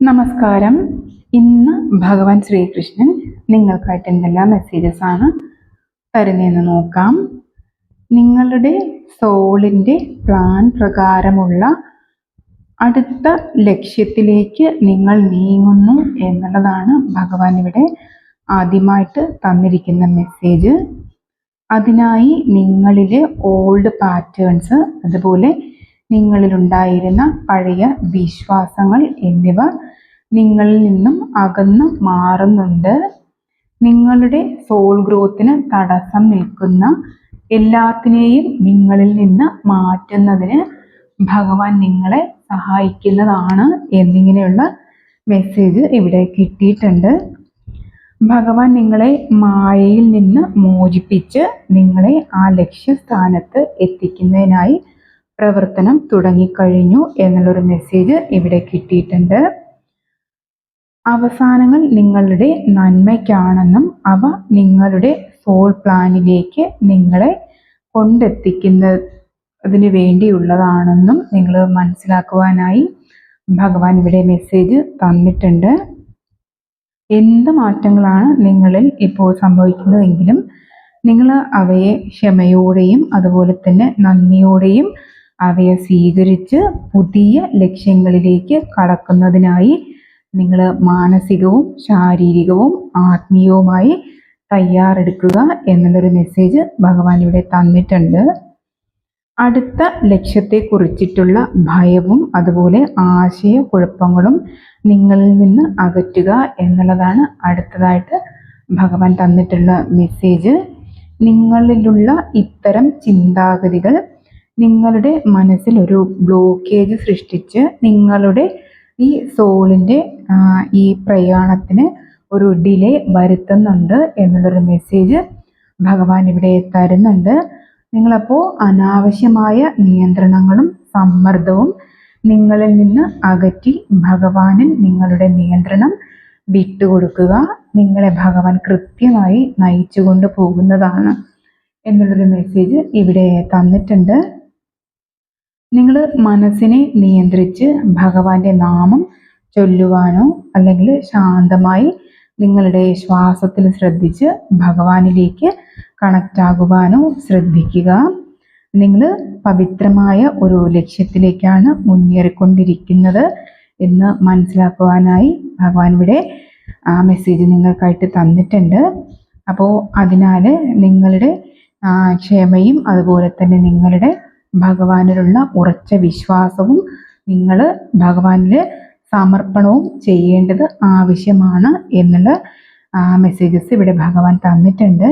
നമസ്കാരം. ഇന്ന് ഭഗവാൻ ശ്രീകൃഷ്ണൻ നിങ്ങൾക്കായിട്ട് എന്തെല്ലാം മെസ്സേജസ് ആണ് തരുന്നതെന്ന് നോക്കാം. നിങ്ങളുടെ സോളിന്റെ പ്ലാൻ പ്രകാരമുള്ള അടുത്ത ലക്ഷ്യത്തിലേക്ക് നിങ്ങൾ നീങ്ങുന്നു എന്നുള്ളതാണ് ഭഗവാൻ ഇവിടെ ആദ്യമായിട്ട് തന്നിരിക്കുന്ന മെസ്സേജ് അതിനായി നിങ്ങളിലെ ഓൾഡ് പാറ്റേൺസ് അതുപോലെ നിങ്ങളിലുണ്ടായിരുന്ന പഴയ വിശ്വാസങ്ങൾ എന്നിവ നിങ്ങളിൽ നിന്നും അകന്നു മാറുന്നുണ്ട്. നിങ്ങളുടെ സോൾ ഗ്രോത്തിന് തടസ്സം നിൽക്കുന്ന എല്ലാത്തിനെയും നിങ്ങളിൽ നിന്ന് മാറ്റുന്നതിന് ഭഗവാൻ നിങ്ങളെ സഹായിക്കുന്നതാണ് എന്നിങ്ങനെയുള്ള മെസ്സേജ് ഇവിടെ കിട്ടിയിട്ടുണ്ട്. ഭഗവാൻ നിങ്ങളെ മായയിൽ നിന്ന് മോചിപ്പിച്ച് നിങ്ങളെ ആ ലക്ഷ്യസ്ഥാനത്ത് എത്തിക്കുന്നതിനായി പ്രവർത്തനം തുടങ്ങിക്കഴിഞ്ഞു എന്നുള്ളൊരു മെസ്സേജ് ഇവിടെ കിട്ടിയിട്ടുണ്ട്. അവസാനങ്ങൾ നിങ്ങളുടെ നന്മയ്ക്കാണെന്നും അവ നിങ്ങളുടെ സോൾ പ്ലാനിലേക്ക് നിങ്ങളെ കൊണ്ടെത്തിക്കുന്നതിന് വേണ്ടിയുള്ളതാണെന്നും നിങ്ങൾ മനസ്സിലാക്കുവാനായി ഭഗവാൻ ഇവിടെ മെസ്സേജ് തന്നിട്ടുണ്ട്. എന്ത് മാറ്റങ്ങളാണ് നിങ്ങളിൽ ഇപ്പോൾ സംഭവിക്കുന്നതെങ്കിലും നിങ്ങൾ അവയെ ക്ഷമയോടെയും അതുപോലെ തന്നെ നന്ദിയോടെയും അവയെ സ്വീകരിച്ച് പുതിയ ലക്ഷ്യങ്ങളിലേക്ക് കടക്കുന്നതിനായി നിങ്ങൾ മാനസികവും ശാരീരികവും ആത്മീയവുമായി തയ്യാറെടുക്കുക എന്നുള്ളൊരു മെസ്സേജ് ഭഗവാൻ ഇവിടെ തന്നിട്ടുണ്ട്. അടുത്ത ലക്ഷ്യത്തെ കുറിച്ചിട്ടുള്ള ഭയവും അതുപോലെ ആശയക്കുഴപ്പങ്ങളും നിങ്ങളിൽ നിന്ന് അകറ്റുക എന്നുള്ളതാണ് അടുത്തതായിട്ട് ഭഗവാൻ തന്നിട്ടുള്ള മെസ്സേജ് നിങ്ങളിലുള്ള ഇത്തരം ചിന്താഗതികൾ നിങ്ങളുടെ മനസ്സിൽ ഒരു ബ്ലോക്കേജ് സൃഷ്ടിച്ച് നിങ്ങളുടെ ഈ സോളിന്റെ ഈ പ്രയാണത്തിന് ഒരു ഡിലേ വരുത്തുന്നുണ്ട് എന്നുള്ളൊരു മെസ്സേജ് ഭഗവാൻ ഇവിടെ തരുന്നുണ്ട്. നിങ്ങളപ്പോൾ അനാവശ്യമായ നിയന്ത്രണങ്ങളും സമ്മർദ്ദവും നിങ്ങളിൽ നിന്ന് അകറ്റി ഭഗവാനിൽ നിങ്ങളുടെ നിയന്ത്രണം വിട്ടുകൊടുക്കുക. നിങ്ങളെ ഭഗവാൻ കൃത്യമായി നയിച്ചുകൊണ്ട് പോകുന്നതാണ് എന്നുള്ളൊരു മെസ്സേജ് ഇവിടെ തന്നിട്ടുണ്ട്. നിങ്ങൾ മനസ്സിനെ നിയന്ത്രിച്ച് ഭഗവാന്റെ നാമം ചൊല്ലുവാനോ അല്ലെങ്കിൽ ശാന്തമായി നിങ്ങളുടെ ശ്വാസത്തിൽ ശ്രദ്ധിച്ച് ഭഗവാനിലേക്ക് കണക്റ്റ് ആകുവാനോ ശ്രദ്ധിക്കുക. നിങ്ങൾ പവിത്രമായ ഒരു ലക്ഷ്യത്തിലേക്കാണ് മുന്നേറിക്കൊണ്ടിരിക്കുന്നത് എന്ന് മനസ്സിലാക്കുവാനായി ഭഗവാൻ ഇവിടെ ആ മെസ്സേജ് നിങ്ങൾക്കായിട്ട് തന്നിട്ടുണ്ട്. അപ്പോൾ അതിനാൽ നിങ്ങളുടെ ക്ഷമയും അതുപോലെ തന്നെ നിങ്ങളുടെ ഭഗവാനിലുള്ള ഉറച്ച വിശ്വാസവും നിങ്ങൾ ഭഗവാനിൽ സമർപ്പണവും ചെയ്യേണ്ടത് ആവശ്യമാണ് എന്നുള്ള മെസ്സേജസ് ഇവിടെ ഭഗവാൻ തന്നിട്ടുണ്ട്.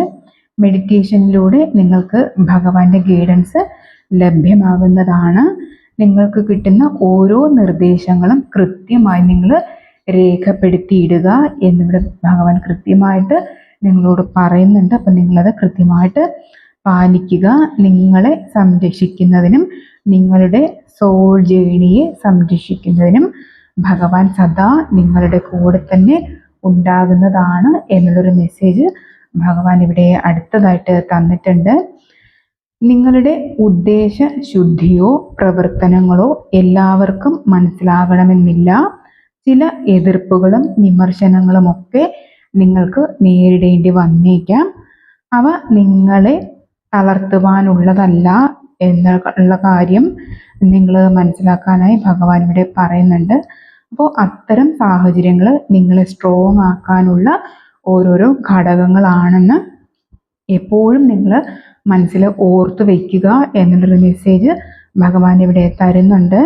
മെഡിറ്റേഷനിലൂടെ നിങ്ങൾക്ക് ഭഗവാന്റെ ഗൈഡൻസ് ലഭ്യമാകുന്നതാണ് നിങ്ങൾക്ക് കിട്ടുന്ന ഓരോ നിർദ്ദേശങ്ങളും കൃത്യമായി നിങ്ങൾ രേഖപ്പെടുത്തിയിടുക എന്നിവിടെ ഭഗവാൻ കൃത്യമായിട്ട് നിങ്ങളോട് പറയുന്നുണ്ട്. അപ്പം നിങ്ങളത് കൃത്യമായിട്ട് പാലിക്കുക നിങ്ങളെ സംരക്ഷിക്കുന്നതിനും നിങ്ങളുടെ സോൾ ജേണിയെ സംരക്ഷിക്കുന്നതിനും ഭഗവാൻ സദാ നിങ്ങളുടെ കൂടെ തന്നെ ഉണ്ടാകുന്നതാണ് എന്നുള്ളൊരു മെസ്സേജ് ഭഗവാൻ ഇവിടെ അടുത്തതായിട്ട് തന്നിട്ടുണ്ട്. നിങ്ങളുടെ ഉദ്ദേശ ശുദ്ധിയോ പ്രവർത്തനങ്ങളോ എല്ലാവർക്കും മനസ്സിലാകണമെന്നില്ല. ചില എതിർപ്പുകളും വിമർശനങ്ങളും ഒക്കെ നിങ്ങൾക്ക് നേരിടേണ്ടി വന്നേക്കാം. അവ നിങ്ങളെ തളർത്തുവാനുള്ളതല്ല എന്നുള്ള കാര്യം നിങ്ങൾ മനസ്സിലാക്കാനായി ഭഗവാൻ ഇവിടെ പറയുന്നുണ്ട്. അപ്പോൾ അത്തരം സാഹചര്യങ്ങൾ നിങ്ങളെ സ്ട്രോങ് ആക്കാനുള്ള ഓരോരോ ഘടകങ്ങളാണെന്ന് എപ്പോഴും നിങ്ങൾ മനസ്സിൽ ഓർത്ത് വയ്ക്കുക എന്നുള്ളൊരു മെസ്സേജ് ഭഗവാൻ ഇവിടെ തരുന്നുണ്ട്.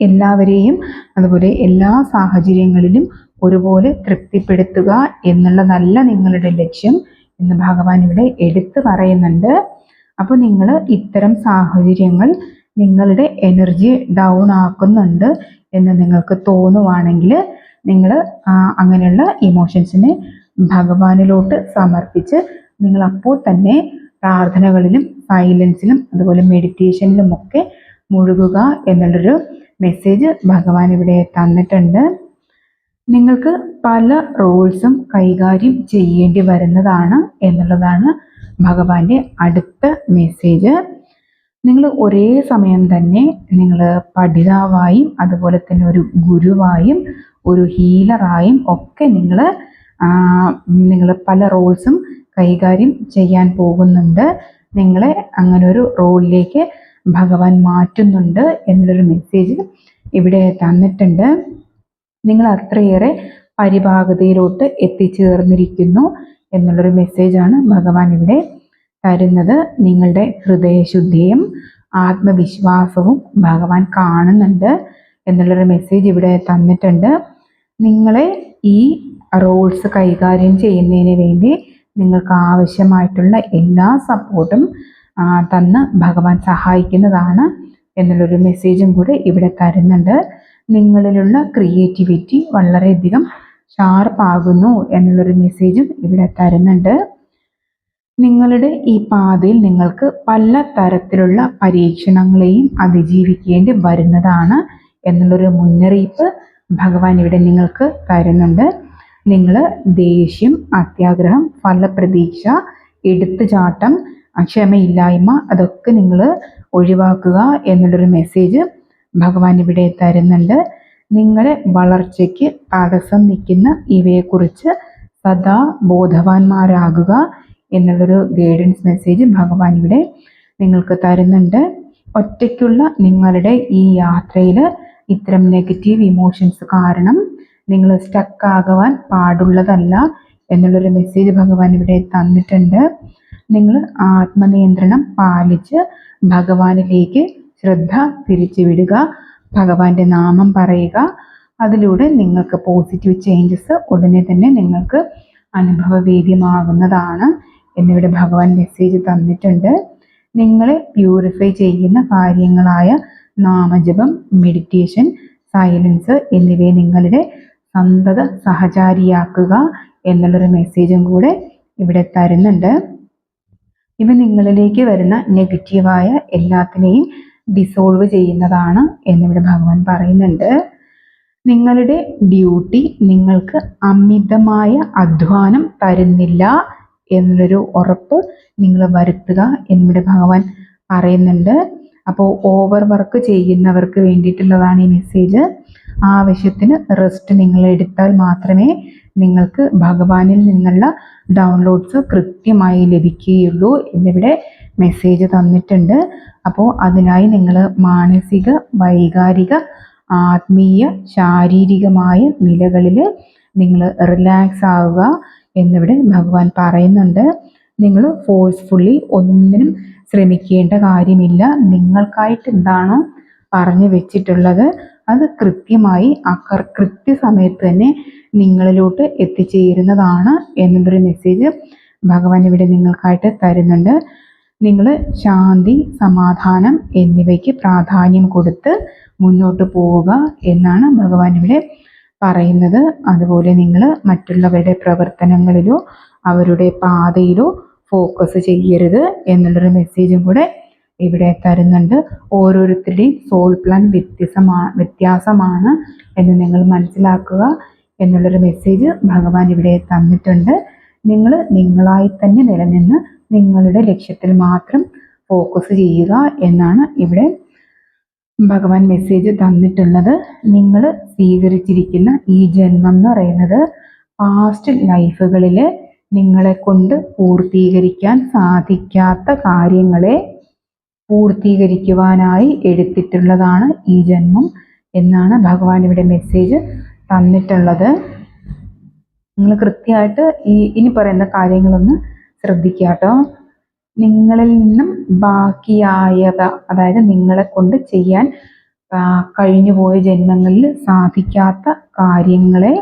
എല്ലാവരെയും അതുപോലെ എല്ലാ സാഹചര്യങ്ങളിലും ഒരുപോലെ തൃപ്തിപ്പെടുത്തുക എന്നുള്ളതല്ല നിങ്ങളുടെ ലക്ഷ്യം. എന്ന് ഭഗവാൻ ഇവിടെ എടുത്തു പറയുന്നുണ്ട്. അപ്പോൾ നിങ്ങൾ ഇത്തരം സാഹചര്യങ്ങൾ നിങ്ങളുടെ എനർജി ഡൗൺ ആക്കുന്നുണ്ട് എന്ന് നിങ്ങൾക്ക് തോന്നുവാണെങ്കിൽ നിങ്ങൾ അങ്ങനെയുള്ള ഇമോഷൻസിനെ ഭഗവാനിലോട്ട് സമർപ്പിച്ച് നിങ്ങൾ അപ്പോൾ തന്നെ പ്രാർത്ഥനകളിലും സൈലൻസിലും അതുപോലെ മെഡിറ്റേഷനിലും ഒക്കെ മുഴുകുക എന്നുള്ളൊരു മെസ്സേജ് ഭഗവാൻ ഇവിടെ തന്നിട്ടുണ്ട്. നിങ്ങൾക്ക് പല റോൾസും കൈകാര്യം ചെയ്യേണ്ടി വരുന്നതാണ് എന്നുള്ളതാണ് ഭഗവാന്റെ അടുത്ത മെസ്സേജ് നിങ്ങൾ ഒരേ സമയം തന്നെ നിങ്ങൾ പഠിതാവായും അതുപോലെ തന്നെ ഒരു ഗുരുവായും ഒരു ഹീലറായും ഒക്കെ നിങ്ങൾ നിങ്ങൾ പല റോൾസും കൈകാര്യം ചെയ്യാൻ പോകുന്നുണ്ട്. നിങ്ങളെ അങ്ങനെ ഒരു റോളിലേക്ക് ഭഗവാൻ മാറ്റുന്നുണ്ട് എന്നുള്ളൊരു മെസ്സേജ് ഇവിടെ തന്നിട്ടുണ്ട്. നിങ്ങൾ അത്രയേറെ പരിഭാഗതയിലോട്ട് എത്തിച്ചേർന്നിരിക്കുന്നു എന്നുള്ളൊരു മെസ്സേജാണ് ഭഗവാൻ ഇവിടെ തരുന്നത്. നിങ്ങളുടെ ഹൃദയശുദ്ധിയും ആത്മവിശ്വാസവും ഭഗവാൻ കാണുന്നുണ്ട് എന്നുള്ളൊരു മെസ്സേജ് ഇവിടെ തന്നിട്ടുണ്ട്. നിങ്ങളെ ഈ റോൾസ് കൈകാര്യം ചെയ്യുന്നതിന് വേണ്ടി നിങ്ങൾക്ക് ആവശ്യമായിട്ടുള്ള എല്ലാ സപ്പോർട്ടും തന്ന് ഭഗവാൻ സഹായിക്കുന്നതാണ് എന്നുള്ളൊരു മെസ്സേജും കൂടെ ഇവിടെ തരുന്നുണ്ട്. നിങ്ങളിലുള്ള ക്രിയേറ്റിവിറ്റി വളരെയധികം ഷാർപ്പാകുന്നു എന്നുള്ളൊരു മെസ്സേജും ഇവിടെ തരുന്നുണ്ട്. നിങ്ങളുടെ ഈ പാതയിൽ നിങ്ങൾക്ക് പല തരത്തിലുള്ള പരീക്ഷണങ്ങളെയും അതിജീവിക്കേണ്ടി വരുന്നതാണ് എന്നുള്ളൊരു മുന്നറിയിപ്പ് ഭഗവാൻ ഇവിടെ നിങ്ങൾക്ക് തരുന്നുണ്ട്. നിങ്ങൾ ദേഷ്യം അത്യാഗ്രഹം ഫലപ്രതീക്ഷ എടുത്തുചാട്ടം ക്ഷമയില്ലായ്മ അതൊക്കെ നിങ്ങൾ ഒഴിവാക്കുക എന്നുള്ളൊരു മെസ്സേജ് ഭഗവാൻ ഇവിടെ തരുന്നുണ്ട്. നിങ്ങളെ വളർച്ചയ്ക്ക് തടസ്സം നിൽക്കുന്ന ഇവയെക്കുറിച്ച് സദാ ബോധവാന്മാരാകുക എന്നുള്ളൊരു ഗൈഡൻസ് മെസ്സേജ് ഭഗവാൻ ഇവിടെ നിങ്ങൾക്ക് തരുന്നുണ്ട്. ഒറ്റയ്ക്കുള്ള നിങ്ങളുടെ ഈ യാത്രയിൽ ഇത്തരം നെഗറ്റീവ് ഇമോഷൻസ് കാരണം നിങ്ങൾ സ്റ്റക്കാകുവാൻ പാടുള്ളതല്ല എന്നുള്ളൊരു മെസ്സേജ് ഭഗവാൻ ഇവിടെ തന്നിട്ടുണ്ട്. നിങ്ങൾ ആത്മനിയന്ത്രണം പാലിച്ച് ഭഗവാനിലേക്ക് ശ്രദ്ധ തിരിച്ചു വിടുക ഭഗവാന്റെ നാമം പറയുക. അതിലൂടെ നിങ്ങൾക്ക് പോസിറ്റീവ് ചേഞ്ചസ് ഉടനെ തന്നെ നിങ്ങൾക്ക് അനുഭവവേദ്യമാകുന്നതാണ് എന്നിവിടെ ഭഗവാൻ മെസ്സേജ് തന്നിട്ടുണ്ട്. നിങ്ങളെ പ്യൂരിഫൈ ചെയ്യുന്ന കാര്യങ്ങളായ നാമജപം മെഡിറ്റേഷൻ സൈലൻസ് എന്നിവയെ നിങ്ങളുടെ സന്തത സഹചാരിയാക്കുക എന്നുള്ളൊരു മെസ്സേജും കൂടെ ഇവിടെ തരുന്നുണ്ട്. ഇവ നിങ്ങളിലേക്ക് വരുന്ന നെഗറ്റീവായ എല്ലാത്തിനെയും ഡിസോൾവ് ചെയ്യുന്നതാണ് എന്നിവിടെ ഭഗവാൻ പറയുന്നുണ്ട്. നിങ്ങളുടെ ഡ്യൂട്ടി നിങ്ങൾക്ക് അമിതമായ അധ്വാനം തരുന്നില്ല എന്നൊരു ഉറപ്പ് നിങ്ങൾ വരുത്തുക എന്നിവിടെ ഭഗവാൻ പറയുന്നുണ്ട്. അപ്പോൾ ഓവർ വർക്ക് ചെയ്യുന്നവർക്ക് വേണ്ടിയിട്ടുള്ളതാണ് ഈ മെസ്സേജ് ആവശ്യത്തിന് റെസ്റ്റ് നിങ്ങൾ എടുത്താൽ മാത്രമേ നിങ്ങൾക്ക് ഭഗവാനിൽ നിന്നുള്ള ഡൗൺലോഡ്സ് കൃത്യമായി ലഭിക്കുകയുള്ളൂ. എന്നിവിടെ മെസ്സേജ് തന്നിട്ടുണ്ട്. അപ്പോൾ അതിനായി നിങ്ങൾ മാനസിക വൈകാരിക ആത്മീയ ശാരീരികമായ നിലകളിൽ നിങ്ങൾ റിലാക്സ് ആവുക എന്നിവിടെ ഭഗവാൻ പറയുന്നുണ്ട്. നിങ്ങൾ ഫോഴ്സ്ഫുള്ളി ഒന്നിനും ശ്രമിക്കേണ്ട കാര്യമില്ല. നിങ്ങൾക്കായിട്ട് എന്താണോ പറഞ്ഞു വെച്ചിട്ടുള്ളത്? അത് കൃത്യമായി അക്കർ കൃത്യസമയത്ത് തന്നെ നിങ്ങളിലോട്ട് എത്തിച്ചേരുന്നതാണ് എന്നൊരു മെസ്സേജ് ഭഗവാൻ ഇവിടെ നിങ്ങൾക്കായിട്ട് തരുന്നുണ്ട്. നിങ്ങൾ ശാന്തി സമാധാനം എന്നിവയ്ക്ക് പ്രാധാന്യം കൊടുത്ത് മുന്നോട്ട് പോവുക എന്നാണ് ഭഗവാൻ ഇവിടെ പറയുന്നത്. അതുപോലെ നിങ്ങൾ മറ്റുള്ളവരുടെ പ്രവർത്തനങ്ങളിലോ അവരുടെ പാതയിലോ ഫോക്കസ് ചെയ്യരുത് എന്നുള്ളൊരു മെസ്സേജും കൂടെ ഇവിടെ തരുന്നുണ്ട്. ഓരോരുത്തരുടെയും സോൾ പ്ലാൻ വ്യത്യസ്തമാണ് വ്യത്യാസമാണ് എന്ന് നിങ്ങൾ മനസ്സിലാക്കുക എന്നുള്ളൊരു മെസ്സേജ് ഭഗവാൻ ഇവിടെ തന്നിട്ടുണ്ട്. നിങ്ങൾ നിങ്ങളായി തന്നെ നിലനിന്ന് നിങ്ങളുടെ ലക്ഷ്യത്തിൽ മാത്രം ഫോക്കസ് ചെയ്യുക എന്നാണ് ഇവിടെ ഭഗവാൻ മെസ്സേജ് തന്നിട്ടുള്ളത്. നിങ്ങൾ സ്വീകരിച്ചിരിക്കുന്ന ഈ ജന്മം എന്ന് പറയുന്നത് പാസ്റ്റ് ലൈഫുകളിൽ നിങ്ങളെ കൊണ്ട് പൂർത്തീകരിക്കാൻ സാധിക്കാത്ത കാര്യങ്ങളെ പൂർത്തീകരിക്കുവാനായി എടുത്തിട്ടുള്ളതാണ് ഈ ജന്മം എന്നാണ് ഭഗവാൻ ഇവിടെ മെസ്സേജ് തന്നിട്ടുള്ളത്. നിങ്ങൾ കൃത്യമായിട്ട് ഈ ഇനി പറയുന്ന കാര്യങ്ങളൊന്ന് ശ്രദ്ധിക്കുക കേട്ടോ നിങ്ങളിൽ നിന്നും ബാക്കിയായത അതായത് നിങ്ങളെ കൊണ്ട് ചെയ്യാൻ കഴിഞ്ഞുപോയ ജന്മങ്ങളിൽ സാധിക്കാത്ത കാര്യങ്ങളെ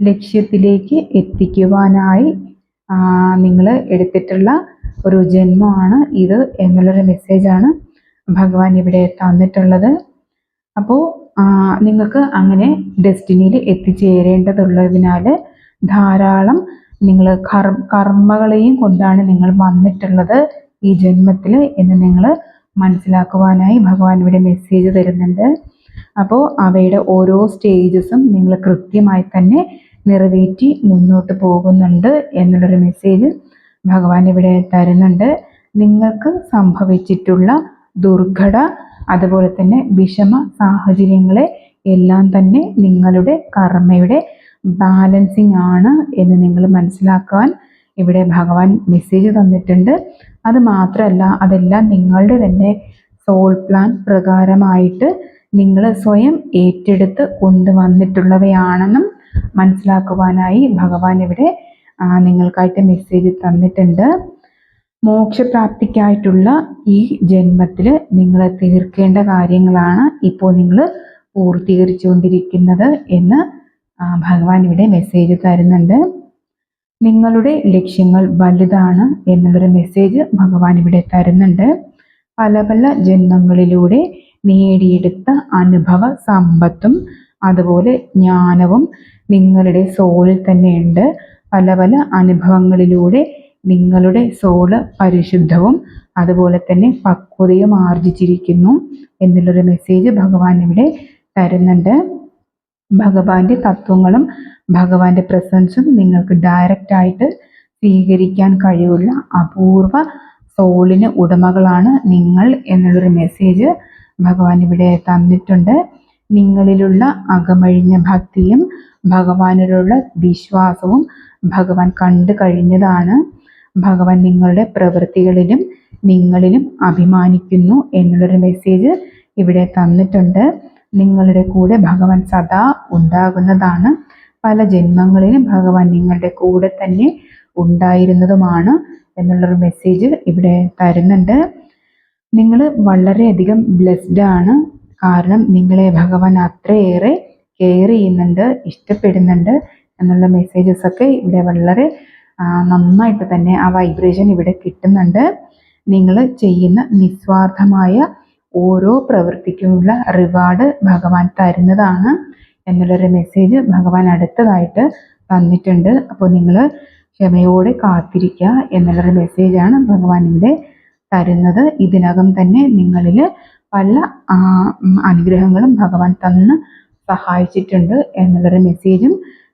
ലക്ഷ്യത്തിലേക്ക് എത്തിക്കുവാനായി നിങ്ങൾ എടുത്തിട്ടുള്ള ഒരു ജന്മമാണ് ഇത് എന്നുള്ളൊരു മെസ്സേജാണ് ഭഗവാൻ ഇവിടെ തന്നിട്ടുള്ളത്. അപ്പോൾ നിങ്ങൾക്ക് അങ്ങനെ ഡെസ്റ്റിനിയിൽ എത്തിച്ചേരേണ്ടതുള്ളതിനാൽ ധാരാളം നിങ്ങൾ കർ കർമ്മകളെയും കൊണ്ടാണ് നിങ്ങൾ വന്നിട്ടുള്ളത് ഈ ജന്മത്തിൽ എന്ന് നിങ്ങൾ മനസ്സിലാക്കുവാനായി ഭഗവാൻ ഇവിടെ മെസ്സേജ് തരുന്നുണ്ട്. അപ്പോൾ അവയുടെ ഓരോ സ്റ്റേജസും നിങ്ങൾ കൃത്യമായി തന്നെ നിറവേറ്റി മുന്നോട്ട് പോകുന്നുണ്ട് എന്നുള്ളൊരു മെസ്സേജ് ഭഗവാൻ ഇവിടെ തരുന്നുണ്ട്. നിങ്ങൾക്ക് സംഭവിച്ചിട്ടുള്ള ദുർഘട അതുപോലെ തന്നെ വിഷമ സാഹചര്യങ്ങളെ എല്ലാം തന്നെ നിങ്ങളുടെ കർമ്മയുടെ ബാലൻസിങ് ആണ് എന്ന് നിങ്ങൾ മനസ്സിലാക്കാൻ ഇവിടെ ഭഗവാൻ മെസ്സേജ് തന്നിട്ടുണ്ട്. അത് മാത്രമല്ല അതെല്ലാം നിങ്ങളുടെ തന്നെ സോൾ പ്ലാൻ പ്രകാരമായിട്ട് നിങ്ങൾ സ്വയം ഏറ്റെടുത്ത് കൊണ്ടുവന്നിട്ടുള്ളവയാണെന്നും മനസ്സിലാക്കുവാനായി ഭഗവാൻ ഇവിടെ നിങ്ങൾക്കായിട്ട് മെസ്സേജ് തന്നിട്ടുണ്ട്. മോക്ഷപ്രാപ്തിക്കായിട്ടുള്ള ഈ ജന്മത്തിൽ നിങ്ങൾ തീർക്കേണ്ട കാര്യങ്ങളാണ് ഇപ്പോൾ നിങ്ങൾ പൂർത്തീകരിച്ചുകൊണ്ടിരിക്കുന്നത് എന്ന് ഭഗവാൻ ഇവിടെ മെസ്സേജ് തരുന്നുണ്ട്. നിങ്ങളുടെ ലക്ഷ്യങ്ങൾ വലുതാണ് എന്നുള്ളൊരു മെസ്സേജ് ഭഗവാൻ ഇവിടെ തരുന്നുണ്ട്. പല പല ജന്മങ്ങളിലൂടെ നേടിയെടുത്ത അനുഭവ സമ്പത്തും അതുപോലെ ജ്ഞാനവും നിങ്ങളുടെ സോളിൽ തന്നെയുണ്ട് പല പല അനുഭവങ്ങളിലൂടെ നിങ്ങളുടെ സോൾ പരിശുദ്ധവും അതുപോലെ തന്നെ പക്വതയും ആർജിച്ചിരിക്കുന്നു എന്നുള്ളൊരു മെസ്സേജ് ഭഗവാൻ ഇവിടെ തരുന്നുണ്ട്. ഭഗവാന്റെ തത്വങ്ങളും ഭഗവാന്റെ പ്രസൻസും നിങ്ങൾക്ക് ഡയറക്റ്റ് ആയിട്ട് സ്വീകരിക്കാൻ കഴിവുള്ള അപൂർവ സോളിന് ഉടമകളാണ് നിങ്ങൾ എന്നുള്ളൊരു മെസ്സേജ് ഭഗവാൻ ഇവിടെ തന്നിട്ടുണ്ട്. നിങ്ങളിലുള്ള അകമഴിഞ്ഞ ഭക്തിയും ഭഗവാനിലുള്ള വിശ്വാസവും ഭഗവാൻ കണ്ടു കഴിഞ്ഞതാണ്. ഭഗവാൻ നിങ്ങളുടെ പ്രവൃത്തികളിലും നിങ്ങളിലും അഭിമാനിക്കുന്നു എന്നുള്ളൊരു മെസ്സേജ് ഇവിടെ തന്നിട്ടുണ്ട്. നിങ്ങളുടെ കൂടെ ഭഗവാൻ സദാ ഉണ്ടാകുന്നതാണ്. പല ജന്മങ്ങളിലും ഭഗവാൻ നിങ്ങളുടെ കൂടെ തന്നെ ഉണ്ടായിരുന്നതുമാണ് എന്നുള്ളൊരു മെസ്സേജ് ഇവിടെ തരുന്നുണ്ട്. നിങ്ങൾ വളരെയധികം ബ്ലെസ്ഡ് ആണ്. കാരണം നിങ്ങളെ ഭഗവാൻ അത്രയേറെ കെയർ ചെയ്യുന്നുണ്ട് ഇഷ്ടപ്പെടുന്നുണ്ട് എന്നുള്ള മെസ്സേജസ് ഒക്കെ ഇവിടെ വളരെ നന്നായിട്ട് തന്നെ ആ വൈബ്രേഷൻ ഇവിടെ കിട്ടുന്നുണ്ട്. നിങ്ങൾ ചെയ്യുന്ന നിസ്വാർത്ഥമായ ഓരോ പ്രവൃത്തിക്കുമുള്ള റിവാർഡ് ഭഗവാൻ തരുന്നതാണ് എന്നുള്ളൊരു മെസ്സേജ് ഭഗവാൻ അടുത്തതായിട്ട് തന്നിട്ടുണ്ട്. അപ്പോൾ നിങ്ങൾ ക്ഷമയോടെ കാത്തിരിക്കുക എന്നുള്ളൊരു മെസ്സേജാണ് ഭഗവാൻ ഇവിടെ തരുന്നത്. ഇതിനകം തന്നെ നിങ്ങളിൽ പല അനുഗ്രഹങ്ങളും ഭഗവാൻ തന്ന് സഹായിച്ചിട്ടുണ്ട് എന്നുള്ളൊരു മെസ്സേജും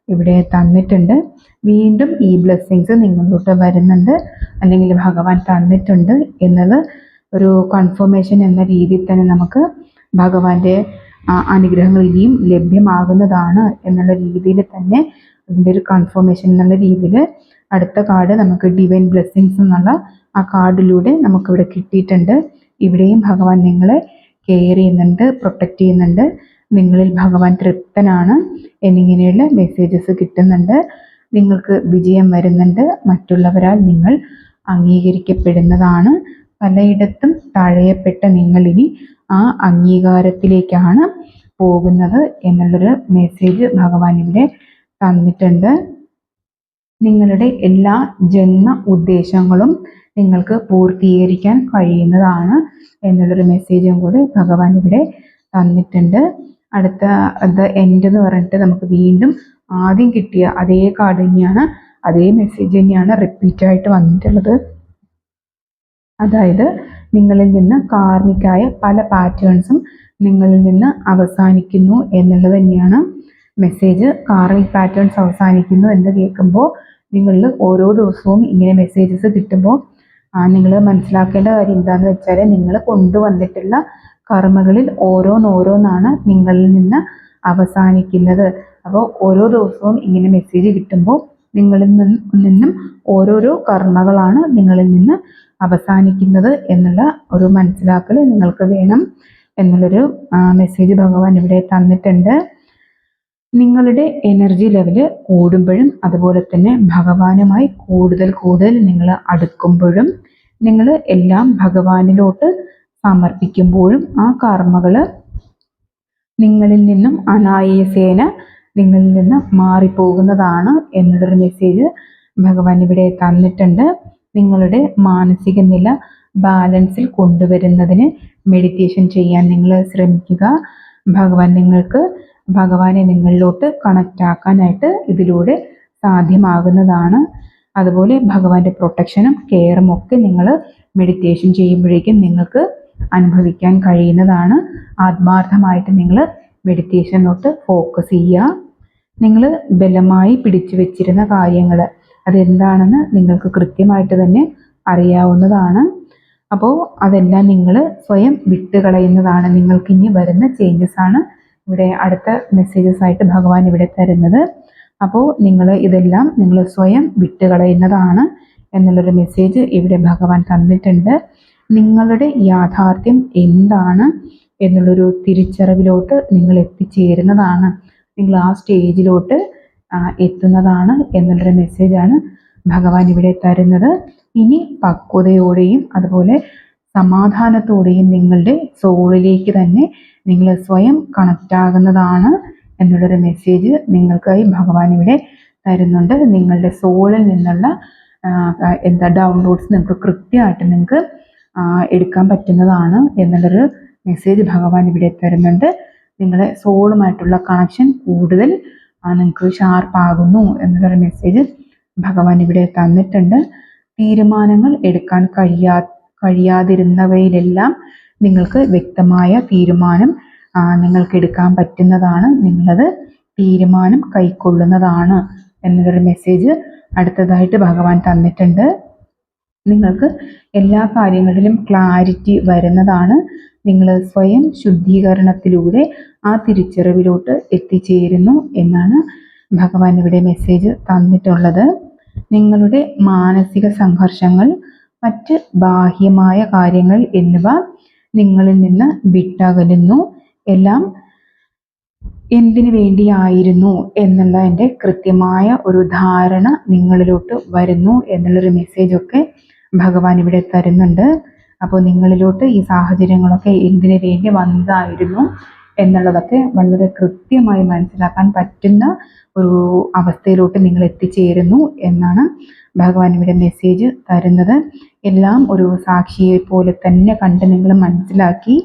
ഇവിടെ തന്നിട്ടുണ്ട്. വീണ്ടും ഈ ബ്ലെസ്സിങ്സ് നിങ്ങളിലോട്ട് വരുന്നുണ്ട്. അല്ലെങ്കിൽ ഭഗവാൻ തന്നിട്ടുണ്ട് എന്നത് ഒരു കൺഫർമേഷൻ എന്ന രീതിയിൽ തന്നെ നമുക്ക് ഭഗവാന്റെ അനുഗ്രഹങ്ങൾ ഇനിയും ലഭ്യമാകുന്നതാണ് എന്നുള്ള രീതിയിൽ തന്നെ അതിന്റെ ഒരു കൺഫർമേഷൻ എന്നുള്ള രീതിയിൽ അടുത്ത കാർഡ് നമുക്ക് ഡിവൈൻ ബ്ലെസ്സിങ്സ് എന്നുള്ള ആ കാർഡിലൂടെ നമുക്കിവിടെ കിട്ടിയിട്ടുണ്ട്. ഇവിടെയും ഭഗവാൻ നിങ്ങളെ കെയർ ചെയ്യുന്നുണ്ട് പ്രൊട്ടക്റ്റ് ചെയ്യുന്നുണ്ട്. നിങ്ങളിൽ ഭഗവാൻ തൃപ്തനാണ് എന്നിങ്ങനെയുള്ള മെസ്സേജസ് കിട്ടുന്നുണ്ട്. നിങ്ങൾക്ക് വിജയം വരുന്നുണ്ട്. മറ്റുള്ളവരാൽ നിങ്ങൾ അംഗീകരിക്കപ്പെടുന്നതാണ്. പലയിടത്തും തഴയപ്പെട്ട നിങ്ങളിനി ആ അംഗീകാരത്തിലേക്കാണ് പോകുന്നത് എന്നുള്ളൊരു മെസ്സേജ് ഭഗവാൻ ഇവിടെ തന്നിട്ടുണ്ട്. നിങ്ങളുടെ എല്ലാ ജന്മ ഉദ്ദേശങ്ങളും നിങ്ങൾക്ക് പൂർത്തീകരിക്കാൻ കഴിയുന്നതാണ് എന്നുള്ളൊരു മെസ്സേജും കൂടി ഭഗവാൻ ഇവിടെ തന്നിട്ടുണ്ട്. അടുത്ത ദ എൻഡ് എന്ന് പറഞ്ഞിട്ട് നമുക്ക് വീണ്ടും ആദ്യം കിട്ടിയ അതേ കാർഡ് തന്നെയാണ് അതേ മെസ്സേജ് തന്നെയാണ് റിപ്പീറ്റ് ആയിട്ട് വന്നിട്ടുള്ളത്. അതായത് നിങ്ങളിൽ നിന്ന് കാർമിക്കായ പല പാറ്റേൺസും നിങ്ങളിൽ നിന്ന് അവസാനിക്കുന്നു എന്നുള്ളത് തന്നെയാണ്. മെസ്സേജ് കാർമിക് പാറ്റേൺസ് അവസാനിക്കുന്നു എന്ന് കേൾക്കുമ്പോൾ നിങ്ങളിൽ ഓരോ ദിവസവും ഇങ്ങനെ മെസ്സേജസ് കിട്ടുമ്പോൾ നിങ്ങൾ മനസ്സിലാക്കേണ്ട കാര്യം എന്താണെന്ന് വെച്ചാൽ നിങ്ങൾ കൊണ്ടുവന്നിട്ടുള്ള കർമ്മകളിൽ ഓരോന്നോരോന്നാണ് നിങ്ങളിൽ നിന്ന് അവസാനിക്കുന്നത്. അപ്പോൾ ഓരോ ദിവസവും ഇങ്ങനെ മെസ്സേജ് കിട്ടുമ്പോൾ നിങ്ങളിൽ നിന്നും ഓരോരോ കർമ്മകളാണ് നിങ്ങളിൽ നിന്ന് അവസാനിക്കുന്നത് എന്നുള്ള ഒരു മനസ്സിലാക്കൽ നിങ്ങൾക്ക് വേണം എന്നുള്ളൊരു മെസ്സേജ് ഭഗവാൻ ഇവിടെ തന്നിട്ടുണ്ട്. നിങ്ങളുടെ എനർജി ലെവൽ കൂടുമ്പോഴും അതുപോലെ തന്നെ ഭഗവാനുമായി കൂടുതൽ കൂടുതൽ നിങ്ങൾ അടുക്കുമ്പോഴും നിങ്ങൾ എല്ലാം ഭഗവാനിലോട്ട് സമർപ്പിക്കുമ്പോഴും ആ കർമ്മകൾ നിങ്ങളിൽ നിന്നും അനായാസേന നിങ്ങളിൽ നിന്ന് മാറിപ്പോകുന്നതാണ് എന്നുള്ളൊരു മെസ്സേജ് ഭഗവാൻ ഇവിടെ തന്നിട്ടുണ്ട്. നിങ്ങളുടെ മാനസിക നില ബാലൻസിൽ കൊണ്ടുവരുന്നതിന് മെഡിറ്റേഷൻ ചെയ്യാൻ നിങ്ങൾ ശ്രമിക്കുക. ഭഗവാൻ നിങ്ങൾക്ക് ഭഗവാനെ നിങ്ങളിലോട്ട് കണക്റ്റ് ആക്കാനായിട്ട് ഇതിലൂടെ സാധ്യമാകുന്നതാണ്. അതുപോലെ ഭഗവാന്റെ പ്രൊട്ടക്ഷനും കെയറും ഒക്കെ നിങ്ങൾ മെഡിറ്റേഷൻ ചെയ്യുമ്പോഴേക്കും നിങ്ങൾക്ക് അനുഭവിക്കാൻ കഴിയുന്നതാണ്. ആത്മാർത്ഥമായിട്ട് നിങ്ങൾ മെഡിറ്റേഷനിലോട്ട് ഫോക്കസ് ചെയ്യുക. നിങ്ങൾ ബലമായി പിടിച്ചു വെച്ചിരുന്ന കാര്യങ്ങൾ അതെന്താണെന്ന് നിങ്ങൾക്ക് കൃത്യമായിട്ട് തന്നെ അറിയാവുന്നതാണ്. അപ്പോൾ അതെല്ലാം നിങ്ങൾ സ്വയം വിട്ടുകളയുന്നതാണ് നിങ്ങൾക്ക് ഇനി വരുന്ന ചേഞ്ചസ് ആണ് ഇവിടെ അടുത്ത മെസ്സേജസ് ആയിട്ട് ഭഗവാൻ ഇവിടെ തരുന്നത്. അപ്പോൾ നിങ്ങൾ ഇതെല്ലാം നിങ്ങൾ സ്വയം വിട്ടുകളയുന്നതാണ് എന്നുള്ളൊരു മെസ്സേജ് ഇവിടെ ഭഗവാൻ തന്നിട്ടുണ്ട്. നിങ്ങളുടെ യാഥാർത്ഥ്യം എന്താണ് എന്നുള്ളൊരു തിരിച്ചറിവിലോട്ട് നിങ്ങൾ എത്തിച്ചേരുന്നതാണ് നിങ്ങൾ ആ സ്റ്റേജിലോട്ട് എത്തുന്നതാണ് എന്നുള്ളൊരു മെസ്സേജാണ് ഭഗവാൻ ഇവിടെ തരുന്നത്. ഇനി പക്വതയോടെയും അതുപോലെ സമാധാനത്തോടെയും നിങ്ങളുടെ സോളിലേക്ക് തന്നെ നിങ്ങൾ സ്വയം കണക്റ്റ് ആകുന്നതാണ് എന്നുള്ളൊരു മെസ്സേജ് നിങ്ങൾക്കായി ഭഗവാൻ ഇവിടെ തരുന്നുണ്ട്. നിങ്ങളുടെ സോളിൽ നിന്നുള്ള എന്താ ഡൗൺലോഡ്സ് നിങ്ങൾക്ക് കൃത്യമായിട്ട് നിങ്ങൾക്ക് എടുക്കാൻ പറ്റുന്നതാണ് എന്നുള്ളൊരു മെസ്സേജ് ഭഗവാൻ ഇവിടെ തരുന്നുണ്ട്. നിങ്ങളുടെ സോളുമായിട്ടുള്ള കണക്ഷൻ കൂടുതൽ നിങ്ങൾക്ക് ഷാർപ്പാകുന്നു എന്നുള്ളൊരു മെസ്സേജ് ഭഗവാൻ ഇവിടെ തന്നിട്ടുണ്ട്. തീരുമാനങ്ങൾ എടുക്കാൻ കഴിയാ കഴിയാതിരുന്നവയിലെല്ലാം നിങ്ങൾക്ക് വ്യക്തമായ തീരുമാനം നിങ്ങൾക്ക് എടുക്കാൻ പറ്റുന്നതാണ്. നിങ്ങളത് തീരുമാനം കൈക്കൊള്ളുന്നതാണ് എന്നൊരു മെസ്സേജ് അടുത്തതായിട്ട് ഭഗവാൻ തന്നിട്ടുണ്ട്. നിങ്ങൾക്ക് എല്ലാ കാര്യങ്ങളിലും ക്ലാരിറ്റി വരുന്നതാണ്. നിങ്ങൾ സ്വയം ശുദ്ധീകരണത്തിലൂടെ ആ തിരിച്ചറിവിലോട്ട് എത്തിച്ചേരുന്നു എന്നാണ് ഭഗവാൻ ഇവിടെ മെസ്സേജ് തന്നിട്ടുള്ളത്. നിങ്ങളുടെ മാനസിക സംഘർഷങ്ങൾ മറ്റ് ബാഹ്യമായ കാര്യങ്ങൾ എന്നിവ നിങ്ങളിൽ നിന്ന് വിട്ടകലുന്നു. എല്ലാം എന്തിനു വേണ്ടിയായിരുന്നു എന്നുള്ള എന്റെ കൃത്യമായ ഒരു ധാരണ നിങ്ങളിലോട്ട് വരുന്നു എന്നുള്ളൊരു മെസ്സേജൊക്കെ ഭഗവാൻ ഇവിടെ തരുന്നുണ്ട്. അപ്പോൾ നിങ്ങളിലോട്ട് ഈ സാഹചര്യങ്ങളൊക്കെ എന്തിനു വേണ്ടി വന്നതായിരുന്നു? എന്നുള്ളതൊക്കെ വളരെ കൃത്യമായി മനസ്സിലാക്കാൻ പറ്റുന്ന ഒരു അവസ്ഥയിലോട്ട് നിങ്ങൾ എത്തിച്ചേരുന്നു എന്നാണ് ഭഗവാൻ ഇവിടെ മെസ്സേജ് തരുന്നത്. എല്ലാം ഒരു സാക്ഷിയെ പോലെ തന്നെ കണ്ട് നിങ്ങൾ മനസ്സിലാക്കി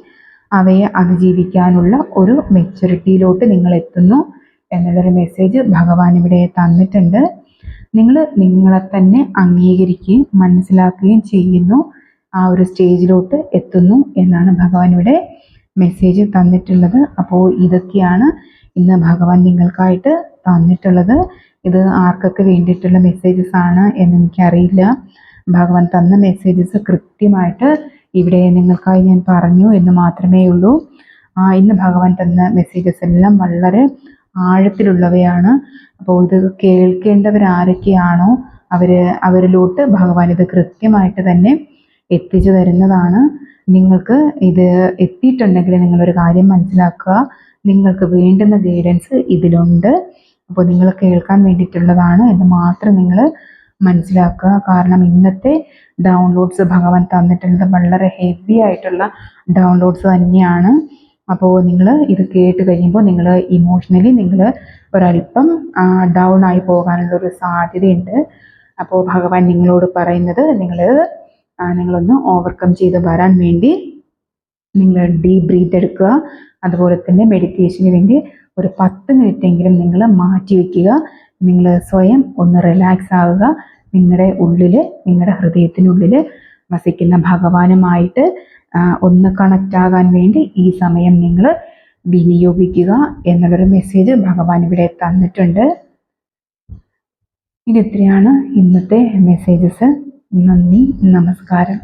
അവയെ അതിജീവിക്കാനുള്ള ഒരു മെച്യൂരിറ്റിയിലോട്ട് നിങ്ങൾ എത്തുന്നു എന്നുള്ളൊരു മെസ്സേജ് ഭഗവാൻ ഇവിടെ തന്നിട്ടുണ്ട്. നിങ്ങൾ നിങ്ങളെ തന്നെ അംഗീകരിക്കുകയും മനസ്സിലാക്കുകയും ചെയ്യുന്നു. ആ ഒരു സ്റ്റേജിലോട്ട് എത്തുന്നു എന്നാണ് ഭഗവാൻ ഇവിടെ മെസ്സേജ് തന്നിട്ടുള്ളത്. അപ്പോൾ ഇതൊക്കെയാണ് ഇന്ന് ഭഗവാൻ നിങ്ങൾക്കായിട്ട് തന്നിട്ടുള്ളത്. ഇത് ആർക്കൊക്കെ വേണ്ടിയിട്ടുള്ള മെസ്സേജസ് ആണ് എന്ന് എനിക്കറിയില്ല. ഭഗവാൻ തന്ന മെസ്സേജസ് കൃത്യമായിട്ട് ഇവിടെ നിങ്ങൾക്കായി ഞാൻ പറഞ്ഞു എന്ന് മാത്രമേ ഉള്ളൂ. ഇന്ന് ഭഗവാൻ തന്ന മെസ്സേജസ് എല്ലാം വളരെ ആഴത്തിലുള്ളവയാണ്. അപ്പോൾ ഇത് കേൾക്കേണ്ടവരാരൊക്കെയാണോ? അവർ അവരിലോട്ട് ഭഗവാൻ ഇത് കൃത്യമായിട്ട് തന്നെ എത്തിച്ചു തരുന്നതാണ്. നിങ്ങൾക്ക് ഇത് എത്തിയിട്ടുണ്ടെങ്കിൽ നിങ്ങളൊരു കാര്യം മനസ്സിലാക്കുക. നിങ്ങൾക്ക് വേണ്ടുന്ന ഗൈഡൻസ് ഇതിലുണ്ട്. അപ്പോൾ നിങ്ങൾ കേൾക്കാൻ വേണ്ടിയിട്ടുള്ളതാണ് എന്ന് മാത്രം നിങ്ങൾ മനസ്സിലാക്കുക. കാരണം ഇന്നത്തെ ഡൗൺലോഡ്സ് ഭഗവാൻ തന്നിട്ടുള്ളത് വളരെ ഹെവി ആയിട്ടുള്ള ഡൗൺലോഡ്സ് തന്നെയാണ്. അപ്പോൾ നിങ്ങൾ ഇത് കേട്ട് കഴിയുമ്പോൾ നിങ്ങൾ ഇമോഷണലി നിങ്ങൾ ഒരല്പം ഡൗൺ ആയി പോകാനുള്ള ഒരു സാധ്യതയുണ്ട്. അപ്പോൾ ഭഗവാൻ നിങ്ങളോട് പറയുന്നത് നിങ്ങൾ നിങ്ങളൊന്ന് ഓവർകം ചെയ്ത് വരാൻ വേണ്ടി നിങ്ങൾ ഡീപ് ബ്രീത്ത് എടുക്കുക. അതുപോലെ തന്നെ മെഡിറ്റേഷന് വേണ്ടി ഒരു പത്ത് മിനിറ്റെങ്കിലും നിങ്ങൾ മാറ്റി വയ്ക്കുക നിങ്ങൾ സ്വയം ഒന്ന് റിലാക്സ് ആവുക. നിങ്ങളുടെ ഉള്ളിൽ നിങ്ങളുടെ ഹൃദയത്തിനുള്ളിൽ വസിക്കുന്ന ഭഗവാനുമായിട്ട് ഒന്ന് കണക്റ്റ് ആകാൻ വേണ്ടി ഈ സമയം നിങ്ങൾ വിനിയോഗിക്കുക എന്നുള്ളൊരു മെസ്സേജ് ഭഗവാൻ ഇവിടെ തന്നിട്ടുണ്ട്. ഇതെത്രയാണ് ഇന്നത്തെ മെസ്സേജസ് നന്ദി നമസ്കാരം.